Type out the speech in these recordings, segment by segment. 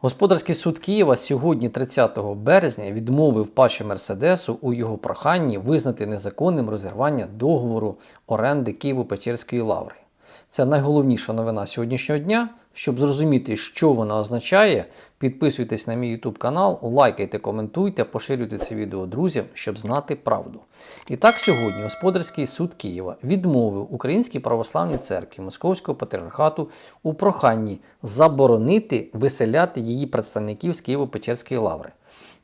Господарський суд Києва сьогодні, 30 березня, відмовив Паші Мерседесу у його проханні визнати незаконним розірвання договору оренди Києво-Печерської лаври. Це найголовніша новина сьогоднішнього дня. Щоб зрозуміти, що вона означає, підписуйтесь на мій YouTube канал, лайкайте, коментуйте, поширюйте це відео друзям, щоб знати правду. І так сьогодні Господарський суд Києва відмовив Українській православній церкві Московського патріархату у проханні заборонити виселяти її представників з Києво-Печерської лаври.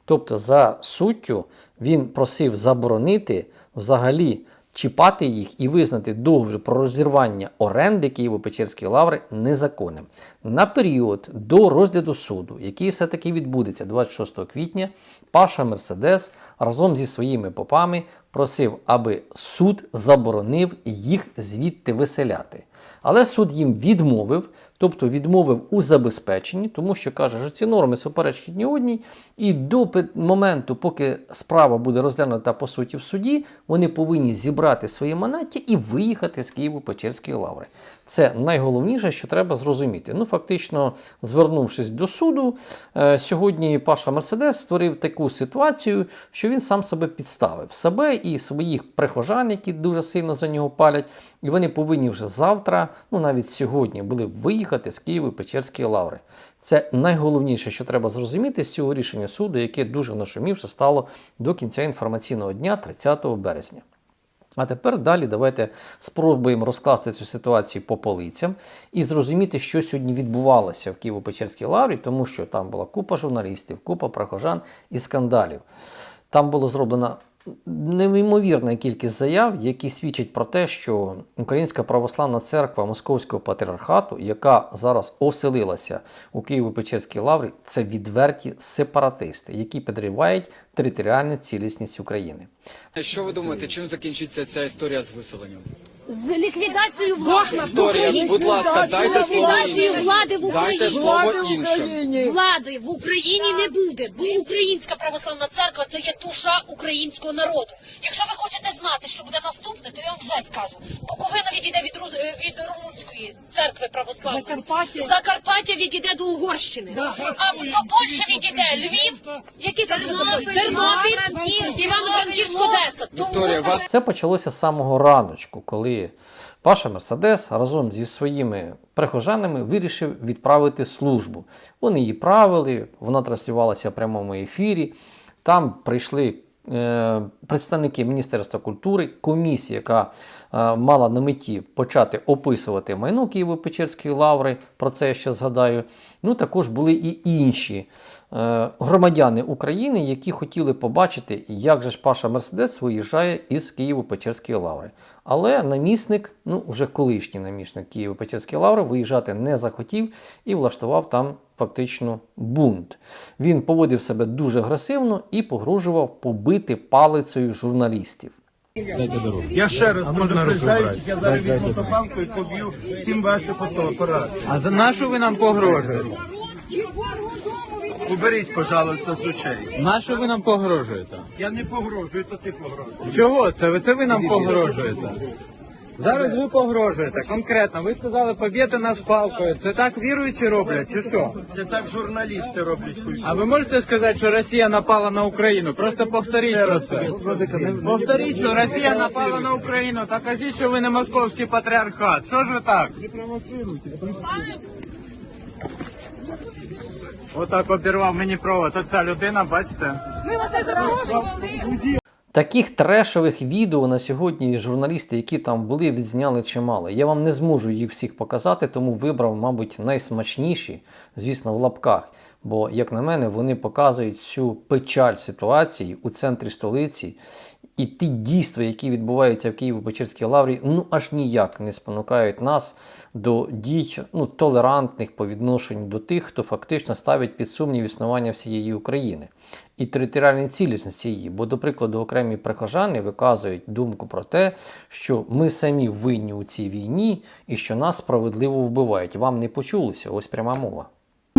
Тобто, за суттю він просив заборонити взагалі чіпати їх і визнати договір про розірвання оренди Києво-Печерської лаври незаконним на період до розгляду суду, який все-таки відбудеться 26 квітня. Паша Мерседес разом зі своїми попами просив, аби суд заборонив їх звідти виселяти. Але суд їм відмовив, тобто відмовив у забезпеченні, тому що каже, що ці норми суперечать одні одній, і до моменту, поки справа буде розглянута по суті в суді, вони повинні зібрати свої манаття і виїхати з Києво-Печерської лаври. Це найголовніше, що треба зрозуміти. Ну, фактично, звернувшись до суду, е, сьогодні Паша Мерседес створив таку ситуацію, що він сам себе підставив себе і своїх прихожан, які дуже сильно за нього палять, і вони повинні вже завтра, ну навіть сьогодні, були б виїхати з Києво-Печерської лаври. Це найголовніше, що треба зрозуміти з цього рішення суду, яке дуже нашумівше стало до кінця інформаційного дня 30 березня. А тепер далі давайте спробуємо розкласти цю ситуацію по полицям і зрозуміти, що сьогодні відбувалося в Києво-Печерській лаврі, тому що там була купа журналістів, купа прихожан і скандалів. Там було зроблено неймовірна кількість заяв, які свідчать про те, що Українська православна церква Московського патріархату, яка зараз оселилася у Києво-Печерській лаврі, це відверті сепаратисти, які підривають територіальну цілісність України. Що ви думаєте, чим закінчиться ця історія з виселенням? З ліквідацією влади. Вікторія, будь ласка, дайте слово ліквідацією іншим. влади в Дайте Україні. слово іншим. Влади в Україні не буде, бо Українська православна церква це є душа українського народу. Якщо ви хочете знати, що буде наступне, то я вам вже скажу. Буковина відійде від Рус- е, від румунської церкви православної. Закарпаття. Закарпаття відійде до Угорщини. А до Польщі відійде Львів, який там Польщі? Тернопіль, Івано-Франківськ, Одеса. Тому Вікторія, вас Все почалося з самого раночку, коли Паша Мерседес разом зі своїми прихожанами вирішив відправити службу. Вони її правили, вона транслювалася в прямому ефірі. Там прийшли е, представники Міністерства культури, комісія, яка е, мала на меті почати описувати майно Києво-Печерської лаври. Про це я ще згадаю. Ну також були і інші громадяни України, які хотіли побачити, як же ж Паша Мерседес виїжджає із Києво-Печерської лаври. Але намісник, ну вже колишній намісник Києво-Печерської лаври, виїжджати не захотів і влаштував там фактично бунт. Він поводив себе дуже агресивно і погрожував побити палицею журналістів. Я ще раз предупреждаю, я зараз візьму топалку і поб'ю всім ваші фотоапарати. А за нашу ви нам погрожуєте? Уберіть, пожалуйста, з очей. Нашу ви нам погрожуєте? Я не погрожую, то ти погрожуєш. Чого це? Ви це ви нам погрожуєте? Зараз ви погрожуєте конкретно. Ви сказали поб'єте нас палкою. Це так віруючі роблять, чи що? Це так журналісти роблять хуй. А ви можете сказати, що Росія напала на Україну? Просто повторіть про це. Повторіть, що Росія напала на Україну. Та кажіть, що ви не московський патріархат. Що ж ви так? Отак обірвав мені провод. Оця людина, бачите? Таких трешових відео на сьогодні журналісти, які там були, відзняли чимало. Я вам не зможу їх всіх показати, тому вибрав, мабуть, найсмачніші, звісно, в лапках. Бо, як на мене, вони показують всю печаль ситуації у центрі столиці. І ті дійства, які відбуваються в Києво-Печерській лаврі, ну аж ніяк не спонукають нас до дій ну, толерантних по відношенню до тих, хто фактично ставить під сумнів існування всієї України і територіальної цілісності її. Бо, до прикладу, окремі прихожани виказують думку про те, що ми самі винні у цій війні і що нас справедливо вбивають. Вам не почулося? Ось пряма мова.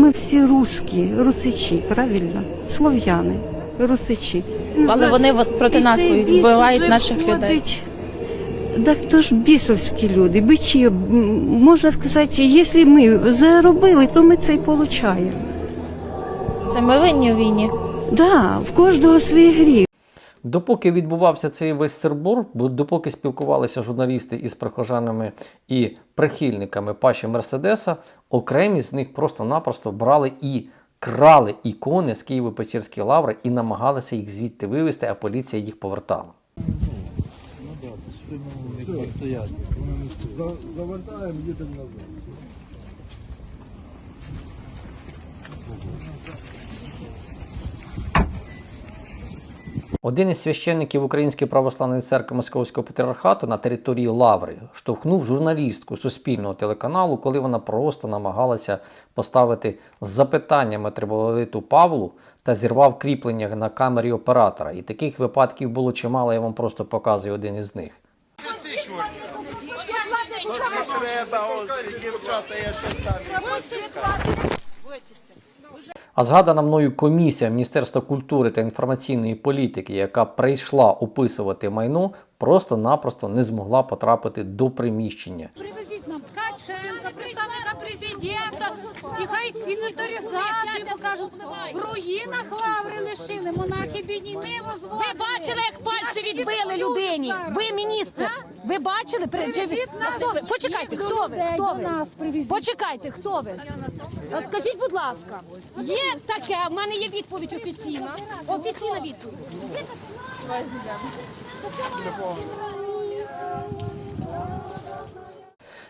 Ми всі русські, русичі, правильно? Слов'яни, русичі. Але вони от проти І нас цей біс вбивають вже наших людей. Так то ж бісовські люди, бичі, м, можна сказати, якщо ми заробили, то ми це й получаємо. Це ми винні у війні. Да, в кожного свій гріх. Допоки відбувався цей весь сербор, бо допоки спілкувалися журналісти із прихожанами і прихильниками Паші Мерседеса, окремі з них просто-напросто брали і крали ікони з Києво-Печерської лаври і намагалися їх звідти вивезти, а поліція їх повертала. Один із священників Української православної церкви Московського патріархату на території Лаври штовхнув журналістку суспільного телеканалу, коли вона просто намагалася поставити запитання митрополиту Павлу та зірвав кріплення на камері оператора. І таких випадків було чимало, я вам просто показую один із них. Дівчата, я ще. А згадана мною комісія Міністерства культури та інформаційної політики, яка прийшла описувати майно, просто-напросто не змогла потрапити до приміщення. Привезіть нам Ткаченка, представника президента, і хай інвентаризацію покажуть. В руїнах лаври лишили, монахи бідні, ми возводили. Ви бачили, як пальці відбили людині? Ви міністр. Ви бачили? Ви- Привезіть нас. Хто ви? Почекайте, хто ви? Хто ви? нас привезіть. Почекайте, хто ви? А Скажіть, будь ласка, є таке, в мене є відповідь офіційна. Офіційна відповідь.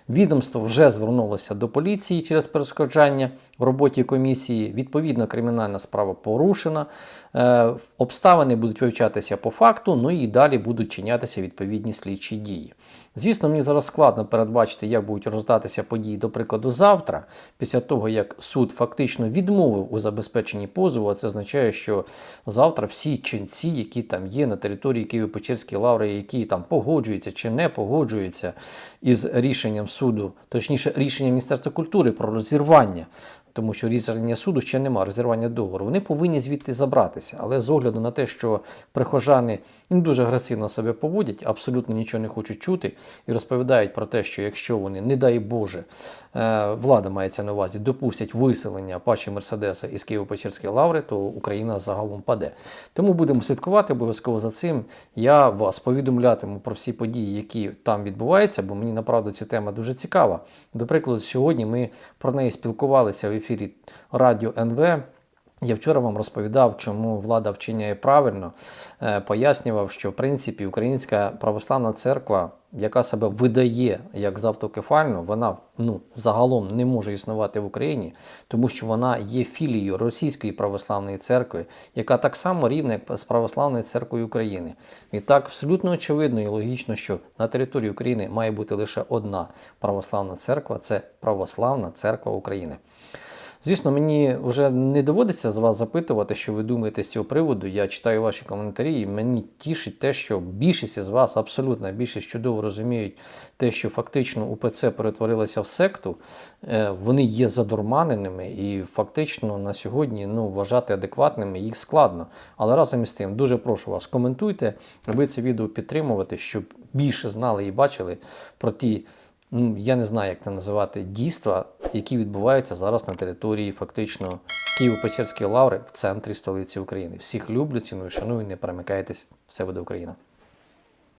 Відомство вже звернулося до поліції через перешкоджання в роботі комісії. Відповідно, кримінальна справа порушена. Е, обставини будуть вивчатися по факту, ну і далі будуть чинятися відповідні слідчі дії. Звісно, мені зараз складно передбачити, як будуть розгортатися події, до прикладу, завтра, після того, як суд фактично відмовив у забезпеченні позову, а це означає, що завтра всі ченці, які там є на території Києво-Печерської лаври, які там погоджуються чи не погоджуються із рішенням суду, точніше, рішенням Міністерства культури про розірвання. Тому що рішення суду ще немає розірвання договору. Вони повинні звідти забратися. Але з огляду на те, що прихожани дуже агресивно себе поводять, абсолютно нічого не хочуть чути і розповідають про те, що якщо вони, не дай Боже, е, влада мається на увазі, допустять виселення Паші Мерседеса із Києво-Печерської лаври, то Україна загалом паде. Тому будемо слідкувати обов'язково за цим. Я вас повідомлятиму про всі події, які там відбуваються, бо мені направду ця тема дуже цікава. До прикладу, сьогодні ми про неї спілкувалися в ефірі Радіо НВ. Я вчора вам розповідав, чому влада вчиняє правильно, е, пояснював, що в принципі Українська православна церква, яка себе видає як завтокефальну, вона ну, загалом не може існувати в Україні, тому що вона є філією Російської православної церкви, яка так само рівна, як з православною церквою України. І так абсолютно очевидно і логічно, що на території України має бути лише одна православна церква це Православна церква України. Звісно, мені вже не доводиться з вас запитувати, що ви думаєте з цього приводу. Я читаю ваші коментарі, і мені тішить те, що більшість із вас, абсолютна більшість чудово розуміють те, що фактично УПЦ перетворилася в секту. Е, Вони є задурманеними, і фактично на сьогодні ну, вважати адекватними їх складно. Але разом із тим, дуже прошу вас, коментуйте, аби це відео підтримувати, щоб більше знали і бачили про ті я не знаю, як це називати, дійства, які відбуваються зараз на території фактично Києво-Печерської лаври в центрі столиці України. Всіх люблю, ціную, шаную, не перемикайтесь. Все буде Україна.